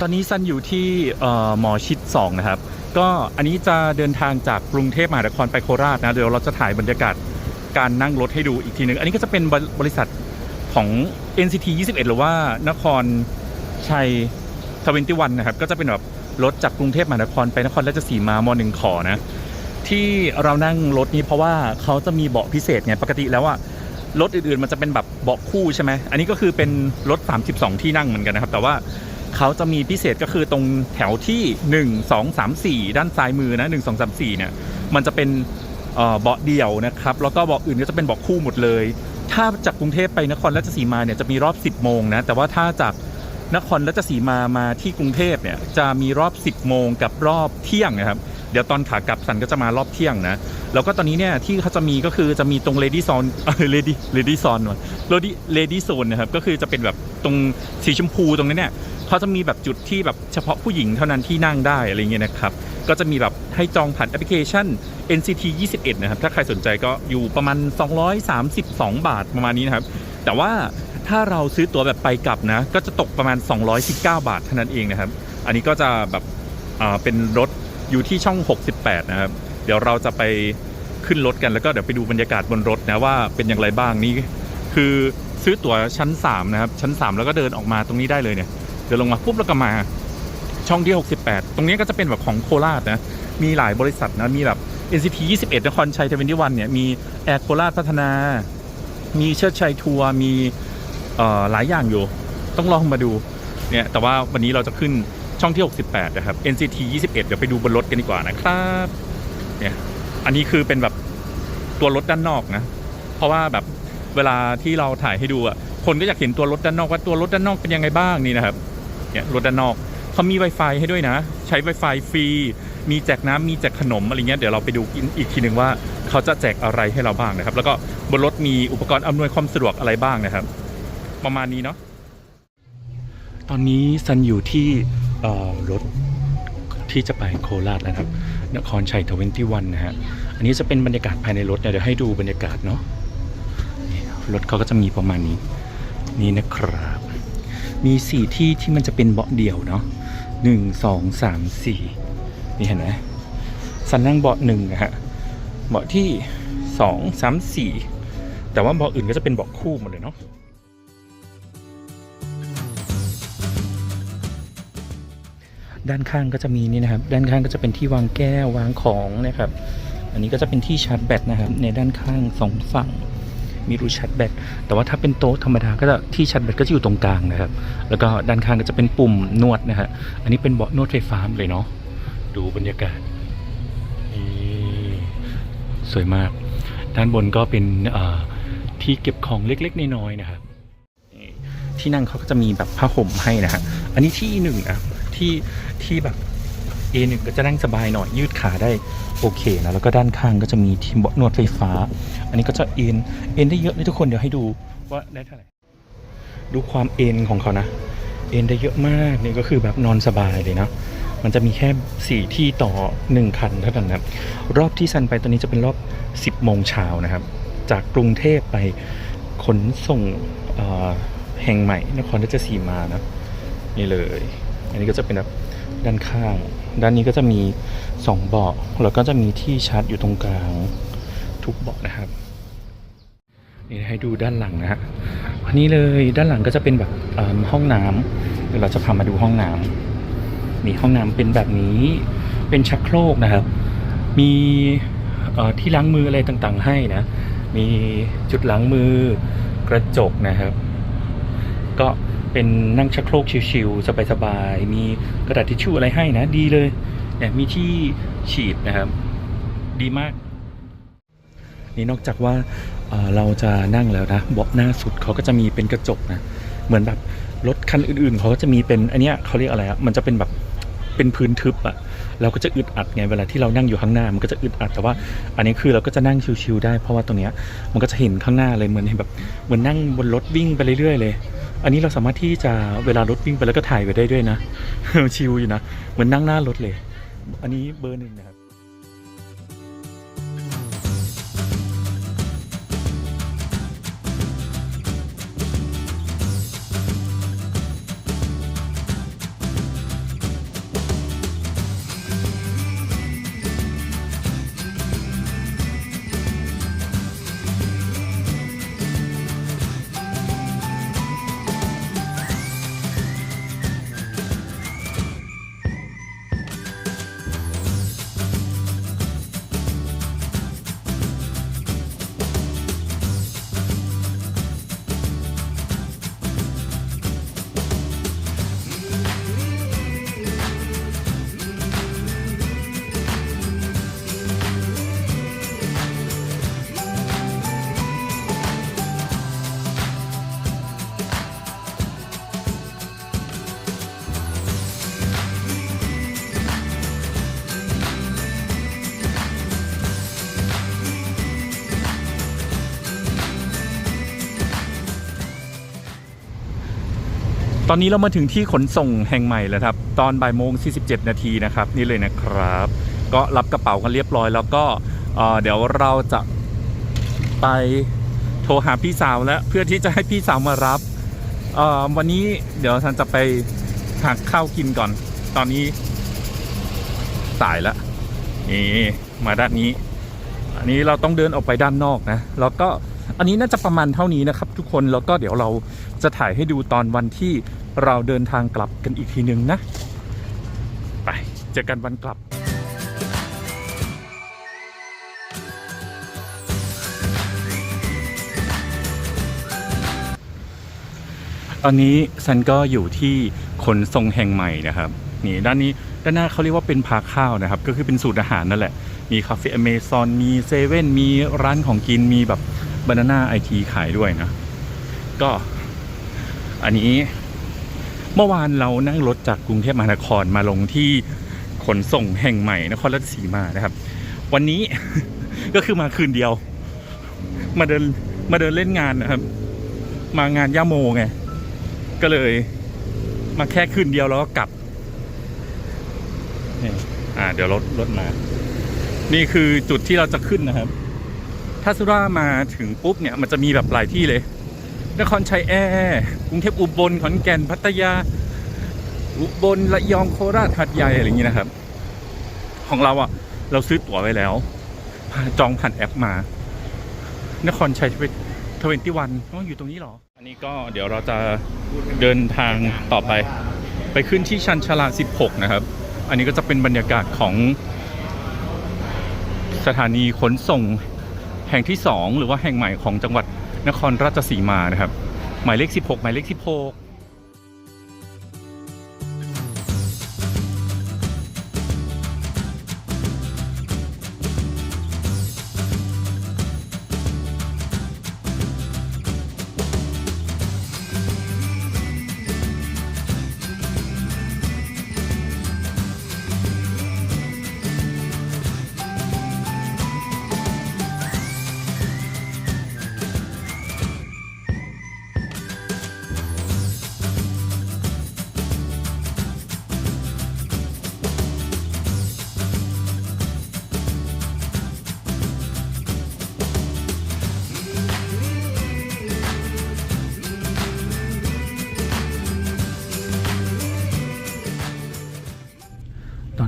ตอนนี้ซันอยู่ที่หมอชิด 2 นะครับ ก็อันนี้จะเดินทางจากกรุงเทพมหานครไปโคราชนะ เดี๋ยวเราจะถ่ายบรรยากาศการนั่งรถให้ดูอีกทีหนึ่งอันนี้ก็จะเป็นบริษัทของ NCT 21 หรือว่านครชัย21นะครับ ก็จะเป็นแบบรถจากกรุงเทพมหานครไปนครราชสีมามหนึ่งขอนะ ที่เรานั่งรถนี้เพราะว่าเขาจะมีเบาะพิเศษไงปกติแล้วอะรถอื่นๆมันจะเป็นแบบเบาะคู่ใช่ไหมอันนี้ก็คือเป็นรถ 32 ที่นั่งเหมือนกันนะครับ แต่ว่า เขาจะมีพิเศษก็คือตรงแถวที่ 1 2 3 4 ด้านซ้ายมือนะ1 2 3 4เนี่ยมันจะเป็นเบาะเดี่ยวนะครับแล้วก็เบาะอื่นก็จะเป็นเบาะคู่หมดเลย ถ้าจากกรุงเทพไปนครราชสีมาเนี่ยจะมีรอบ 10 โมงนะแต่ว่าถ้าจากนครราชสีมามาที่กรุงเทพเนี่ยจะมีรอบ 10 โมงกับรอบเที่ยงนะครับเดี๋ยวตอนขากลับสันก็จะมารอบเที่ยงนะแล้วก็ตอนนี้เนี่ยที่เขาจะมีก็คือจะมีตรง Lady Zone เออ Lady Lady Zone ว่ะ Lady Lady Zone นะครับก็คือจะเป็นแบบตรงสีชมพูตรงนั้เนี่ย เขาจะมีแบบจุดที่แบบเฉพาะผู้หญิงเท่านั้นที่นั่งได้อะไรเงี้ยนะครับ ก็จะมีแบบให้จองผ่านแอปพลิเคชัน NCT 21 นะครับ ถ้าใครสนใจก็อยู่ประมาณ 232 บาทประมาณนี้นะครับ แต่ว่าถ้าเราซื้อตั๋วแบบไปกลับนะ ก็จะตกประมาณ 219 บาทเท่านั้นเองนะครับ อันนี้ก็จะแบบเป็นรถอยู่ที่ช่อง 68 นะครับ เดี๋ยวเราจะไปขึ้นรถกันแล้วก็เดี๋ยวไปดูบรรยากาศบนรถนะว่าเป็นอย่างไรบ้างนี่คือซื้อตั๋วชั้น 3 นะครับ ชั้น 3 แล้วก็เดินออกมาตรงนี้ได้เลยเนี่ย เดินลงมาปุ๊บแล้วก็มาช่องที่ 68 ตรงนี้ก็จะเป็นแบบของโคราชนะ มีหลายบริษัทนะ มีแบบ NCT 21 นครชัย21เนี่ย มีแอร์โคราชพัฒนา มีเชิดชัยทัวร์ มีอ่อหลายอย่างอยู่ ต้องลองมาดู เนี่ย แต่ว่าวันนี้เราจะขึ้นช่องที่ 68 นะครับ NCT 21 เดี๋ยวไปดูบนรถกันดีกว่านะครับ เนี่ย อันนี้คือเป็นแบบตัวรถด้านนอกนะ เพราะว่าแบบเวลาที่เราถ่ายให้ดูอะคนก็อยากเห็นตัวรถด้านนอกว่าตัวรถด้านนอกเป็นยังไงบ้างนี่นะครับ เนี่ยรถด้านนอกเขามี Wi-Fi ให้ด้วยนะ ใช้ Wi-Fi ฟรี มีแจกน้ำมีแจกขนมอะไรเงี้ยเดี๋ยวเราไปดูอีกทีหนึ่งว่าเขาจะแจกอะไรให้เราบ้างนะครับ แล้วก็บนรถมีอุปกรณ์อำนวยความสะดวกอะไรบ้างนะครับ ประมาณนี้เนาะตอนนี้ซันอยู่ที่รถที่จะไปโคราชแล้วครับ นครชัยทเวนตี้วันนะฮะ อันนี้จะเป็นบรรยากาศภายในรถเนี่ยเดี๋ยวให้ดูบรรยากาศเนาะรถเขาก็จะมีประมาณนี้ นี่นะครับ มีสี่ที่ที่มันจะเป็นเบาะเดี่ยวเนาะหนึ่งสองสามสี่นี่เห็นไหมสันนั่งเบาะหนึ่งนะฮะเบาะที่สองสามสี่แต่ว่าเบาะอื่นก็จะเป็นเบาะคู่หมดเลยเนาะด้านข้างก็จะมีนี่นะครับ ด้านข้างก็จะเป็นที่วางแก้ววางของนะครับ อันนี้ก็จะเป็นที่ชาร์จแบตนะครับ ในด้านข้างสองฝั่ง มีรูชาร์จแบตแต่ว่าถ้าเป็นโต๊ะธรรมดาก็จะที่ชาร์จแบตก็จะอยู่ตรงกลางนะครับ แล้วก็ด้านข้างก็จะเป็นปุ่มนวดนะฮะอันนี้เป็นเบาะนวดไฟฟ้าเลยเนาะดูบรรยากาศนี่สวยมาก ด้านบนก็เป็นที่เก็บของเล็กๆน้อยๆนะครับที่นั่งเขาก็จะมีแบบผ้าห่มให้นะฮะอันนี้ที่หนึ่งนะที่ที่แบบ A1 ก็จะนั่งสบายหน่อยยืดขาได้โอเคนะแล้วก็ด้านข้างก็จะมีที่เบาะนวดไฟฟ้า อันนี้ก็จะเอ็นเอ็นได้เยอะเลยทุกคนเดี๋ยวให้ดูว่าได้เท่าไหร่ดูความเอ็นของเขานะ เอ็นได้เยอะมากนี่ก็คือแบบนอนสบายเลยนะมันจะมีแค่สี่ที่ต่อหนึ่งคันเท่านั้นนะรอบที่ซันไปตอนนี้จะเป็นรอบ 10 โมงเช้านะครับ จากกรุงเทพไปขนส่งแห่งใหม่นครราชสีมานะนี่เลย อันนี้ก็จะเป็นแบบ ด้านข้าง ด้านนี้ก็จะมีสองเบาะแล้วก็จะมีที่ชาร์จอยู่ตรงกลางทุกเบาะนะครับนี่ให้ดูด้านหลังนะฮะอันนี้เลยด้านหลังก็จะเป็นแบบห้องน้ำเดี๋ยวเราจะพามาดูห้องน้ำมีห้องน้ำเป็นแบบนี้เป็นชักโครกนะครับ มีที่ล้างมืออะไรต่างๆ ให้นะ มีจุดล้างมือกระจกนะครับ ก็ เป็นนั่งชักโครกชิวๆสบายๆมีกระดาษทิชชู่อะไรให้นะดีเลยเนี่ยมีที่ฉีดนะครับ ดีมาก นี่นอกจากว่าเอ่อเราจะนั่งแล้วนะเบาะหน้าสุดเขาก็จะมีเป็นกระจกนะ เหมือนแบบรถคันอื่นๆเขาก็จะมีเป็นอันเนี้ยเขาเรียกอะไรอะมันจะเป็นแบบ เป็นพื้นทึบอะเราก็จะอึดอัดไงเวลาที่เรานั่งอยู่ข้างหน้ามันก็จะอึดอัดแต่ว่า อันนี้คือเราก็จะนั่งชิวๆได้เพราะว่าตรงเนี้ยมันก็จะเห็นข้างหน้าเลยเหมือนแบบเหมือนนั่งบนรถวิ่งไปเรื่อยๆเลย อันนี้เราสามารถที่จะเวลารถวิ่งไปแล้วก็ถ่ายไปได้ด้วยนะ ชิวอยู่นะเหมือนนั่งหน้ารถเลย อันนี้เบอร์หนึ่งนะครับ ตอนนี้เรามาถึงที่ขนส่งแห่งใหม่แล้วครับ ตอนบ่ายโมง 47 นาทีนะครับ นี่เลยนะครับ ก็รับกระเป๋ากันเรียบร้อย แล้วก็เเดี๋ยวเราจะไปโทรหาพี่สาวแล้ว เพื่อที่จะให้พี่สาวมารับวันนี้เดี๋ยวฉันจะไปหาข้าวกินก่อน ตอนนี้สายแล้วนี่มาด้านนี้ อันนี้เราต้องเดินออกไปด้านนอกนะ แล้วก็ อันนี้น่าจะประมาณเท่านี้นะครับ ทุกคนแล้วก็เดี๋ยวเราจะถ่ายให้ดูตอนวันที่เราเดินทางกลับกันอีกทีนึงนะ ไปเจอกันวันกลับตอนนี้ซันก็อยู่ที่ขนส่งแห่งใหม่นะครับนี่ด้านนี้ด้านหน้าเขาเรียกว่าเป็นพาข้าวนะครับ ก็คือเป็นสูตรอาหารนั่นแหละ มีคาเฟ่อเมซอนมีเซเว่นมีร้านของกินมีแบบ บานาน่าไอทีขายด้วยนะ ก็อันนี้เมื่อวานเรานั่งรถจากกรุงเทพมหานครมาลงที่ขนส่งแห่งใหม่นครราชสีมานะครับ วันนี้ก็คือมาคืนเดียว มาเดินมาเดินเล่นงานนะครับ มางานย่าโมไงก็เลยมาแค่คืนเดียวแล้วก็กลับนี่อ่าเดี๋ยวรถรถมา นี่คือจุดที่เราจะขึ้นนะครับ ถ้าสุรามาถึงปุ๊บเนี่ยมันจะมีแบบหลายที่เลย นครชัยแอร์กรุงเทพอุบลขอนแก่นพัทยา อุบลระยองโคราชหัดใหญ่อะไรอย่างนี้นะครับ ของเราอะเราซื้อตั๋วไว้แล้ว จองผ่านแอปมา นครชัยทเวนตี้วันต้องอยู่ตรงนี้เหรอ อันนี้ก็เดี๋ยวเราจะเดินทางต่อไป ไปขึ้นที่ชันชาลา 16 นะครับ อันนี้ก็จะเป็นบรรยากาศของสถานีขนส่ง แห่งที่ 2 หรือว่าแห่งใหม่ของจังหวัดนครราชสีมานะครับ หมายเลข 16 หมายเลข 16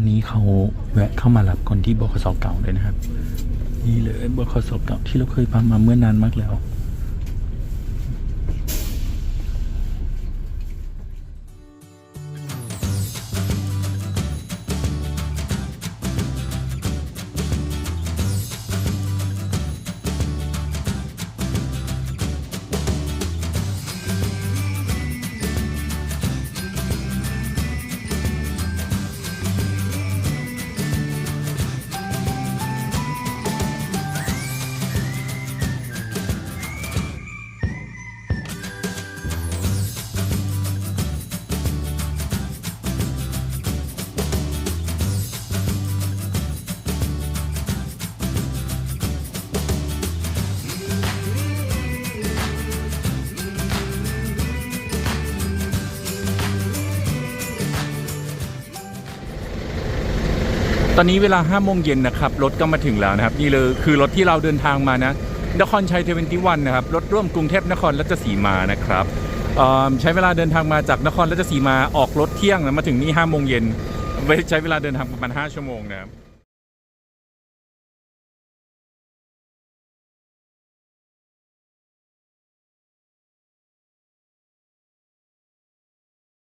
นี้เขาแวะเข้ามารับคนที่บคสเก่าเลยนะครับ นี่เลยบคสเก่าที่เราเคยพามาเมื่อนานมากแล้ว ตอนนี้เวลา5โมงเย็นนะครับ รถก็มาถึงแล้วนะครับ นี่เลยคือรถที่เราเดินทางมานะนครชัยเทเวนตี้วันนะครับ รถร่วมกรุงเทพนครราชสีมานะครับใช้เวลาเดินทางมาจากนครราชสีมาออกรถเที่ยงนะมาถึงนี่5โมงเย็นใช้เวลาเดินทางประมาณ5ชั่วโมงนะครับ